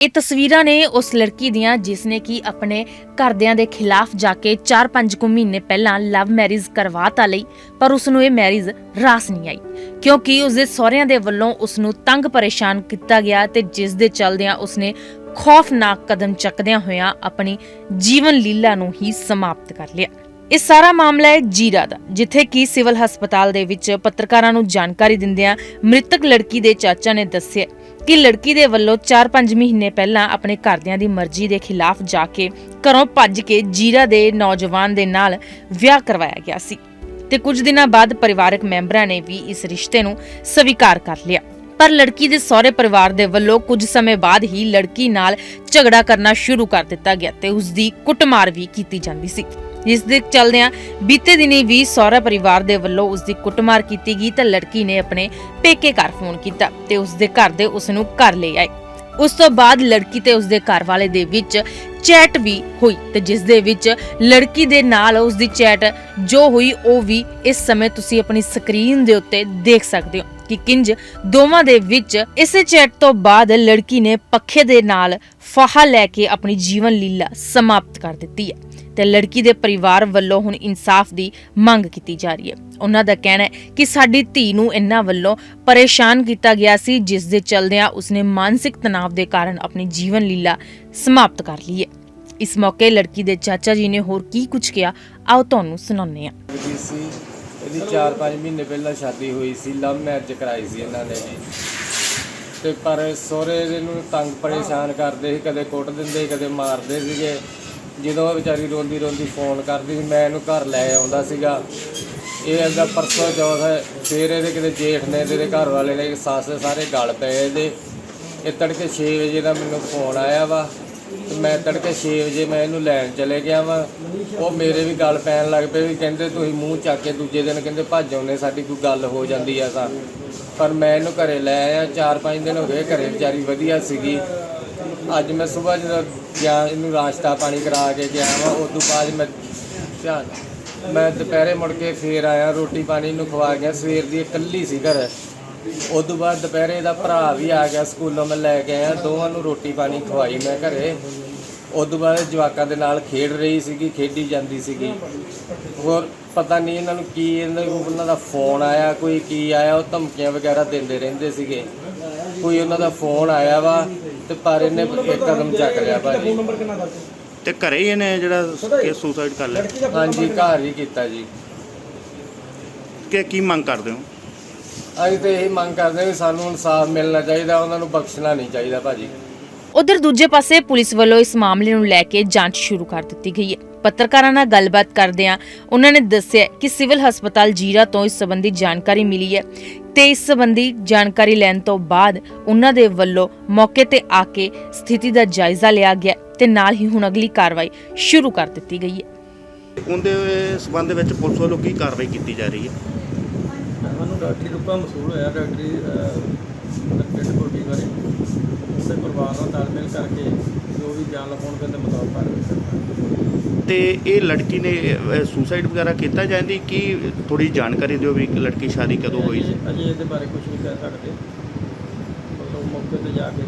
ਇਹ ਤਸਵੀਰਾਂ ਨੇ ਉਸ ਲੜਕੀ ਦੀਆਂ ਜਿਸ ਨੇ ਕਿ ਆਪਣੇ ਘਰਦਿਆਂ ਦੇ ਖਿਲਾਫ ਜਾ ਕੇ 4-5 ਕੁ ਮਹੀਨੇ ਪਹਿਲਾਂ ਲਵ ਮੈਰਿਜ ਕਰਵਾ ਤਾਂ ਲਈ, ਪਰ ਉਸ ਨੂੰ ਇਹ ਮੈਰਿਜ ਰਾਸ ਨਹੀਂ ਆਈ। ਕਿਉਂਕਿ ਉਸ ਦੇ ਸਹੁਰਿਆਂ ਦੇ ਵੱਲੋਂ ਉਸ ਨੂੰ ਤੰਗ ਪਰੇਸ਼ਾਨ ਕੀਤਾ ਗਿਆ ਤੇ ਜਿਸ ਦੇ ਚੱਲਦਿਆਂ ਉਸ ਨੇ ਖੌਫਨਾਕ ਕਦਮ ਚੱਕਦਿਆਂ ਹੋਇਆਂ ਆਪਣੀ ਜੀਵਨ ਲੀਲਾ ਨੂੰ ਹੀ ਸਮਾਪਤ ਕਰ ਲਿਆ। ਇਹ ਸਾਰਾ ਮਾਮਲਾ ਹੈ ਜੀਰਾ ਦਾ, ਜਿੱਥੇ ਕਿ ਸਿਵਲ ਹਸਪਤਾਲ ਦੇ ਵਿੱਚ ਪੱਤਰਕਾਰਾਂ ਨੂੰ ਜਾਣਕਾਰੀ ਦਿੰਦਿਆਂ ਮ੍ਰਿਤਕ ਲੜਕੀ ਦੇ ਚਾਚਾ ਨੇ ਦੱਸਿਆ ਕਿ ਲੜਕੀ ਦੇ ਵੱਲੋਂ 4-5 ਮਹੀਨੇ ਪਹਿਲਾਂ ਆਪਣੇ ਘਰਦਿਆਂ ਦੀ ਮਰਜ਼ੀ ਦੇ ਖਿਲਾਫ ਜਾ ਕੇ ਘਰੋਂ ਭੱਜ ਕੇ ਜੀਰਾ ਦੇ ਨੌਜਵਾਨ ਦੇ ਨਾਲ ਵਿਆਹ ਕਰਵਾਇਆ ਗਿਆ ਸੀ ਤੇ ਕੁਝ ਦਿਨਾਂ ਬਾਅਦ ਪਰਿਵਾਰਕ ਮੈਂਬਰਾਂ ਨੇ ਵੀ ਇਸ ਰਿਸ਼ਤੇ ਨੂੰ ਸਵੀਕਾਰ ਕਰ ਲਿਆ। ਪਰ ਲੜਕੀ ਦੇ ਸਹੁਰੇ ਪਰਿਵਾਰ ਦੇ ਵੱਲੋਂ ਕੁਝ ਸਮੇਂ ਬਾਅਦ ਹੀ ਲੜਕੀ ਨਾਲ ਝਗੜਾ ਕਰਨਾ ਸ਼ੁਰੂ ਕਰ ਦਿੱਤਾ ਗਿਆ ਤੇ ਉਸ ਦੀ ਕੁੱਟਮਾਰ ਵੀ ਕੀਤੀ ਜਾਂਦੀ ਸੀ। ਜਿਸ ਦੇ ਚੱਲਦਿਆਂ ਬੀਤੇ ਦਿਨੀ ਵੀ ਸਹੁਰਾ ਪਰਿਵਾਰ ਦੇ ਵੱਲੋਂ ਉਸ ਦੀ ਕੁੱਟਮਾਰ ਕੀਤੀ ਗਈ ਤਾਂ ਲੜਕੀ ਨੇ ਆਪਣੇ ਪੇਕੇ ਘਰ ਫੋਨ ਕੀਤਾ ਤੇ ਉਸ ਦੇ ਘਰ ਦੇ ਉਸ ਨੂੰ ਘਰ ਲੈ ਆਏ। ਉਸ ਤੋਂ ਬਾਅਦ ਲੜਕੀ ਤੇ ਉਸ ਦੇ ਘਰ ਵਾਲੇ ਦੇ ਵਿੱਚ ਚੈਟ ਵੀ ਹੋਈ ਤੇ ਜਿਸ ਦੇ ਵਿੱਚ ਲੜਕੀ ਦੇ ਨਾਲ ਉਸ ਦੀ ਚੈਟ ਜੋ ਹੋਈ, ਉਹ ਵੀ ਇਸ ਸਮੇਂ ਤੁਸੀਂ ਆਪਣੀ ਸਕਰੀਨ ਦੇ ਉੱਤੇ ਦੇਖ ਸਕਦੇ ਹੋ ਕਿ ਕਿੰਜ ਦੋਵਾਂ ਦੇ ਵਿੱਚ ਇਸੇ ਚੈਟ ਤੋਂ ਬਾਅਦ ਲੜਕੀ ਨੇ ਪੱਖੇ ਦੇ ਨਾਲ ਫਾਹਾ ਲੈ ਕੇ ਆਪਣੀ ਜੀਵਨ ਲੀਲਾ ਸਮਾਪਤ ਕਰ ਦਿੱਤੀ ਹੈ। ਤੇ ਲੜਕੀ ਦੇ ਪਰਿਵਾਰ ਵੱਲੋਂ ਹੁਣ ਇਨਸਾਫ ਦੀ ਮੰਗ ਕੀਤੀ ਜਾ ਰਹੀ ਹੈ। ਉਹਨਾਂ ਦਾ ਕਹਿਣਾ ਹੈ ਕਿ ਸਾਡੀ ਧੀ ਨੂੰ ਇਹਨਾਂ ਵੱਲੋਂ ਪਰੇਸ਼ਾਨ ਕੀਤਾ ਗਿਆ ਸੀ, ਜਿਸ ਦੇ ਚਲਦਿਆਂ ਉਸਨੇ ਮਾਨਸਿਕ ਤਣਾਅ ਦੇ ਕਾਰਨ ਆਪਣੀ ਜੀਵਨ ਲੀਲਾ ਸਮਾਪਤ ਕਰ ਲਈ ਹੈ। ਇਸ ਮੌਕੇ ਲੜਕੀ ਦੇ ਚਾਚਾ ਜੀ ਨੇ ਹੋਰ ਕੀ ਕੁਝ ਕਿਹਾ, ਆਓ ਤੁਹਾਨੂੰ ਸੁਣਾਉਂਦੇ ਹਾਂ। ਜੀ ਸੀ, ਇਹਦੀ 4-5 ਮਹੀਨੇ ਪਹਿਲਾਂ ਸ਼ਾਦੀ ਹੋਈ ਸੀ, ਲਵ ਮੈਰਿਜ ਕਰਾਈ ਸੀ ਇਹਨਾਂ ਨੇ ਜੀ। ਤੇ ਪਰ ਸਹੁਰੇ ਦੇ ਤੰਗ ਪਰੇਸ਼ਾਨ ਕਰਦੇ ਸੀ, ਕਦੇ ਕੁੱਟ ਦਿੰਦੇ, ਕਦੇ ਮਾਰਦੇ ਸੀਗੇ। ਜਦੋਂ ਉਹ ਵਿਚਾਰੀ ਰੋਂਦੀ ਰੋਂਦੀ ਫੋਨ ਕਰਦੀ ਸੀ, ਮੈਂ ਇਹਨੂੰ ਘਰ ਲੈ ਆਉਂਦਾ ਸੀਗਾ। ਇਹ ਇਹਦਾ ਪਰਸੋਂ ਚੌਥ, ਫੇਰ ਇਹਦੇ ਕਿਤੇ ਜੇਠ ਨੇ ਇਹਦੇ ਘਰ ਵਾਲੇ ਨੇ, ਸੱਸ ਸਾਰੇ ਗਲ ਪਏ ਇਹਦੇ। ਇਹ ਤੜਕੇ 6 ਵਜੇ ਦਾ ਮੈਨੂੰ ਫੋਨ ਆਇਆ ਵਾ, ਤੇ ਮੈਂ ਤੜਕੇ 6 ਵਜੇ ਮੈਂ ਇਹਨੂੰ ਲੈਣ ਚਲੇ ਗਿਆ ਵਾ। ਉਹ ਮੇਰੇ ਵੀ ਗੱਲ ਪੈਣ ਲੱਗ ਪਏ ਵੀ ਕਹਿੰਦੇ ਤੁਸੀਂ ਮੂੰਹ ਚੱਕ ਕੇ ਦੂਜੇ ਦਿਨ ਕਹਿੰਦੇ ਭੱਜ ਆਉਂਦੇ, ਸਾਡੀ ਕੋਈ ਗੱਲ ਹੋ ਜਾਂਦੀ ਆ ਤਾਂ ਪਰ ਮੈਂ ਇਹਨੂੰ ਘਰੇ ਲੈ ਆਇਆ 4-5 ਦਿਨ ਹੋ ਗਏ ਘਰੇ, ਵਿਚਾਰੀ ਵਧੀਆ ਸੀਗੀ। ਅੱਜ ਮੈਂ ਸਵੇਰ ਜਦੋਂ ਗਿਆ, ਇਹਨੂੰ ਨਾਸ਼ਤਾ ਪਾਣੀ ਕਰਾ ਕੇ ਗਿਆ ਵਾ ਉਸ ਤੋਂ ਬਾਅਦ ਮੈਂ ਧਿਆਨ ਮੈਂ ਦੁਪਹਿਰੇ ਮੁੜ ਕੇ ਫੇਰ ਆਇਆ, ਰੋਟੀ ਪਾਣੀ ਨੂੰ ਖਵਾ ਗਿਆ, ਸਵੇਰ ਦੀ ਇਕੱਲੀ ਸੀ ਘਰ। ਉਸ ਤੋਂ ਬਾਅਦ ਦੁਪਹਿਰੇ ਦਾ ਭਰਾ ਵੀ ਆ ਗਿਆ ਸਕੂਲੋਂ, ਮੈਂ ਲੈ ਕੇ ਆਇਆ, ਦੋਵਾਂ ਨੂੰ ਰੋਟੀ ਪਾਣੀ ਖਵਾਈ ਮੈਂ ਘਰੇ। ਉਸ ਤੋਂ ਬਾਅਦ ਜਵਾਕਾਂ ਦੇ ਨਾਲ ਖੇਡ ਰਹੀ ਸੀਗੀ, ਖੇਡੀ ਜਾਂਦੀ ਸੀਗੀ। ਹੋਰ ਪਤਾ ਨਹੀਂ ਇਹਨਾਂ ਨੂੰ ਕੀ ਇਹਨਾਂ ਨੂੰ, ਉਹਨਾਂ ਦਾ ਫੋਨ ਆਇਆ, ਕੋਈ ਕੀ ਆਇਆ, ਉਹ ਧਮਕੀਆਂ ਵਗੈਰਾ ਦਿੰਦੇ ਰਹਿੰਦੇ ਸੀਗੇ। ਕੋਈ ਉਹਨਾਂ ਦਾ ਫੋਨ ਆਇਆ ਵਾ ਤੇ ਪਰ ਇਹਨੇ ਇੱਕ ਕਦਮ ਚੱਕ ਲਿਆ ਭਾਜੀ। ਤੇ ਘਰੇ ਹੀ ਇਹਨੇ ਜਿਹੜਾ ਕੇਸ ਸੁਸਾਈਡ ਕਰ ਲਿਆ। ਹਾਂਜੀ ਘਰ ਹੀ ਕੀਤਾ ਜੀ। ਕਿ ਕੀ ਮੰਗ ਕਰਦੇ ਹੋ? ਅਸੀਂ ਤੇ ਇਹ ਮੰਗ ਕਰਦੇ ਹਾਂ ਵੀ ਸਾਨੂੰ ਇਨਸਾਫ ਮਿਲਣਾ ਚਾਹੀਦਾ ਉਹਨਾਂ ਨੂੰ ਬਖਸ਼ਣਾ ਨਹੀਂ ਚਾਹੀਦਾ ਭਾਜੀ। ਉਧਰ ਦੂਜੇ ਪਾਸੇ ਪੁਲਿਸ ਵੱਲੋਂ ਇਸ ਮਾਮਲੇ ਨੂੰ ਲੈ ਕੇ ਜਾਂਚ ਸ਼ੁਰੂ ਕਰ ਦਿੱਤੀ ਗਈ ਹੈ। ਪੱਤਰਕਾਰਾਂ ਨਾਲ ਗੱਲਬਾਤ ਕਰਦਿਆਂ ਉਹਨਾਂ ਨੇ ਦੱਸਿਆ ਕਿ ਸਿਵਲ ਹਸਪਤਾਲ ਜੀਰਾ ਤੋਂ ਇਸ ਸੰਬੰਧੀ ਜਾਣਕਾਰੀ ਮਿਲੀ ਹੈ ਤੇ ਇਸ ਸੰਬੰਧੀ ਜਾਣਕਾਰੀ ਲੈਣ ਤੋਂ ਬਾਅਦ ਉਹਨਾਂ ਦੇ ਵੱਲੋਂ ਮੌਕੇ ਤੇ ਆ ਕੇ ਸਥਿਤੀ ਦਾ ਜਾਇਜ਼ਾ ਲਿਆ ਗਿਆ ਤੇ ਨਾਲ ਹੀ ਹੁਣ ਅਗਲੀ ਕਾਰਵਾਈ ਸ਼ੁਰੂ ਕਰ ਦਿੱਤੀ ਗਈ ਹੈ। ਉਹਦੇ ਸਬੰਧ ਵਿੱਚ ਪੁਲਿਸ ਵੱਲੋਂ ਕੀ ਕਾਰਵਾਈ ਕੀਤੀ ਜਾ ਰਹੀ ਹੈ? ਮੈਨੂੰ ਡਾਕਟਰੀ ਰੂਪਾ ਮਸੂਲ ਹੋਇਆ ਡਾਕਟਰੀ ਡੈਡ ਬੋਡੀ ਬਾਰੇ। ਉਹਦੇ ਪਰਿਵਾਰ ਨਾਲ ਤਾਲਮੇਲ ਕਰਕੇ ਜੋ ਵੀ ਬਿਆਨ ਲਿਖਾਉਣਗੇ ਦੇ ਮੁਤਾਬਕ ਕਾਰਵਾਈ ਕਰਨਾ। ਤੇ ਇਹ ਲੜਕੀ ਨੇ ਸੁਸਾਈਡ ਵਗੈਰਾ ਕੀਤਾ ਜਾਂਦੀ ਕੀ ਥੋੜੀ ਜਾਣਕਾਰੀ ਦਿਓ ਵੀ ਲੜਕੀ ਸ਼ਾਦੀ ਕਦੋਂ ਹੋਈ ਸੀ? ਅਜੇ ਇਹਦੇ ਬਾਰੇ ਕੁਝ ਨਹੀਂ ਕਹਿ ਸਕਦੇ। ਮਤਲਬ ਮੌਕੇ ਤੇ ਜਾ ਕੇ